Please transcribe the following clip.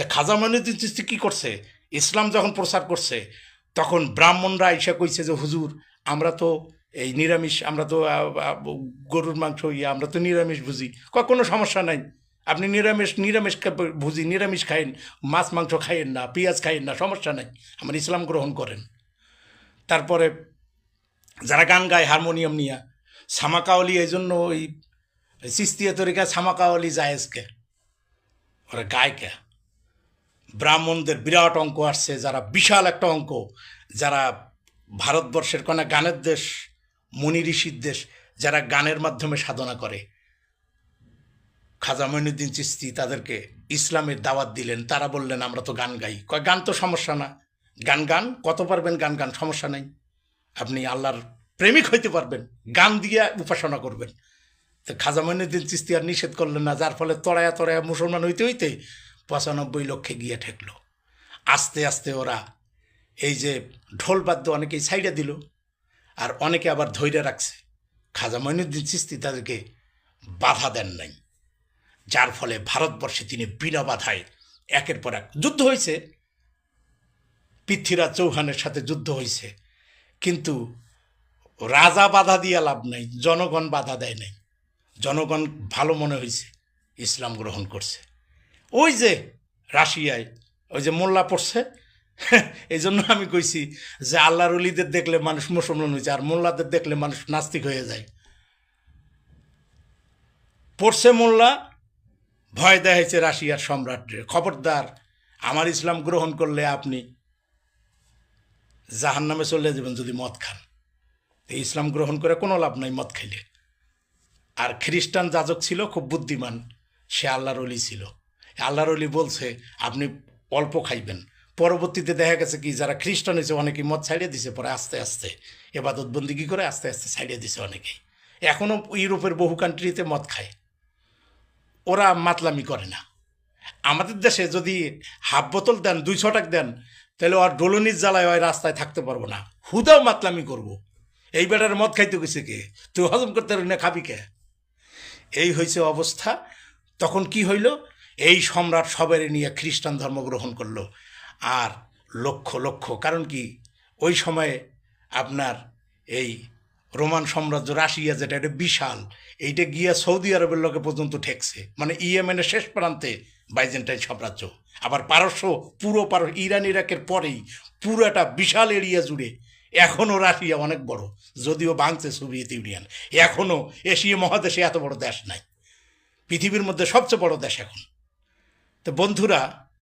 তা খাজা মঈনুদ্দিন চিস্তি কী করছে? ইসলাম যখন প্রচার করছে, তখন ব্রাহ্মণরা এসে কইছে যে, হুজুর, আমরা তো এই নিরামিষ, আমরা তো গরুর মাংস ইয়ে আমরা তো নিরামিষ বুঝি। কোনো সমস্যা নাই। আপনি নিরামিষ নিরামিষ ভুজি নিরামিষ খাইন, মাছ, মাংস খাইয়েন না, পেঁয়াজ খাইয়েন না, সমস্যা নাই। আমার ইসলাম গ্রহণ করেন। তারপরে যারা গান গায় হারমোনিয়াম নিয়া সামাকাওয়ালি এই জন্য ওই সিস্তিয়া তরিকা সামাকাওয়ালি জায়েজকে ওরা গায় কে? ব্রাহ্মণদের বিরাট অঙ্ক আসছে, যারা বিশাল একটা অঙ্ক, যারা ভারতবর্ষের কোনো গানের দেশ, মুনি ঋষির দেশ, যারা গানের মাধ্যমে সাধনা করে। খাজা মঈনুদ্দিন চিস্তি তাদেরকে ইসলামের দাওয়াত দিলেন, তারা বললেন, আমরা তো গান গাই। কয়, গান তো সমস্যা না। গান গান, কত পারবেন গান গান, সমস্যা নেই। আপনি আল্লাহর প্রেমিক হইতে পারবেন, গান দিয়ে উপাসনা করবেন। তো খাজা মঈনুদ্দিন চিস্তি আর নিষেধ করলেন না, যার ফলে তড়ায়া তড়ায়া মুসলমান হইতে হইতে পঁচানব্বই লক্ষে গিয়ে ঠেকল। আস্তে আস্তে ওরা এই যে ঢোল বাদ্য অনেকেই সাইডে দিল, আর অনেকে আবার ধৈর্য রাখছে। খাজা মঈনুদ্দিন চিস্তি তাদেরকে বাধা দেন নাই। যার ফলে ভারতবর্ষে তিনি বিনা বাধায় একের পর এক যুদ্ধ হয়েছে পৃথ্বীরাজ চৌহানের সাথে যুদ্ধ হয়েছে কিন্তু রাজা বাধা দিয়ে লাভ নাই, জনগণ বাধা দেয় নাই। জনগণ ভালো মনে হয়েছে ইসলাম গ্রহণ করছে। ওই যে রাশিয়ায়, ওই যে মোল্লা পড়ছে। এই জন্য আমি কইছি যে আল্লাহর অলিদের দেখলে মানুষ মুসলমান হয়েছে আর মোল্লাদের দেখলে মানুষ নাস্তিক হয়ে যায়। পড়ছে মোল্লা, ভয় দেখাইছে রাশিয়ার সম্রাটের। খবরদার, আমার ইসলাম গ্রহণ করলে আপনি জাহান নামে চলে যাবেন যদি মদ খান। ইসলাম গ্রহণ করে কোনো লাভ নাই মদ খাইলে। আর খ্রিস্টান যাজক ছিল, খুব বুদ্ধিমান, সে আল্লাহর অলি ছিল। আল্লাহর অলি বলছে, আপনি অল্প খাইবেন। পরবর্তীতে দেখা গেছে কি, যারা খ্রিস্টান হয়েছে, অনেকেই মদ ছাড়িয়ে দিছে, পরে আস্তে আস্তে এবাদত বন্দিগি করে? আস্তে আস্তে ছাড়িয়ে দিছে অনেকেই। এখনও ইউরোপের বহু কান্ট্রিতে মদ খায়। ওরা মাতলামি করে না। আমাদের দেশে যদি হাফ বোতল দেন, দুই ছটাক দেন, তাহলে ওর ডোলনির জ্বালায় ওই রাস্তায় থাকতে পারব না। হুদাও মাতলামি করব। এই বেটার মদ খাইতে গেছে কে? তুই হজম করতে পারবি না, খাবি কে? এই হয়েছে অবস্থা। তখন কি হইল? এই সম্রাট সবাই নিয়ে খ্রিস্টান ধর্ম গ্রহণ করল। আর লক্ষ লক্ষ, কারণ কি? ওই সময়ে আপনার এই রোমান সাম্রাজ্য, রাশিয়া যেটা, এটা বিশাল। এইটা গিয়া সৌদি আরবের লোকে পর্যন্ত ঠেকছে। মানে ইয়েমেনের শেষ প্রান্তে বাইজেন্টাইন সাম্রাজ্য। আবার পারস্য, পুরো পার ইরান, ইরাকের পরেই পুরোটা বিশাল এরিয়া জুড়ে। এখনও রাশিয়া অনেক বড়, যদিও ভাঙছে সোভিয়েত ইউনিয়ন। এখনও এশিয়া মহাদেশে এত বড় দেশ নাই। পৃথিবীর মধ্যে সবচেয়ে বড় দেশ এখন। তো বন্ধুরা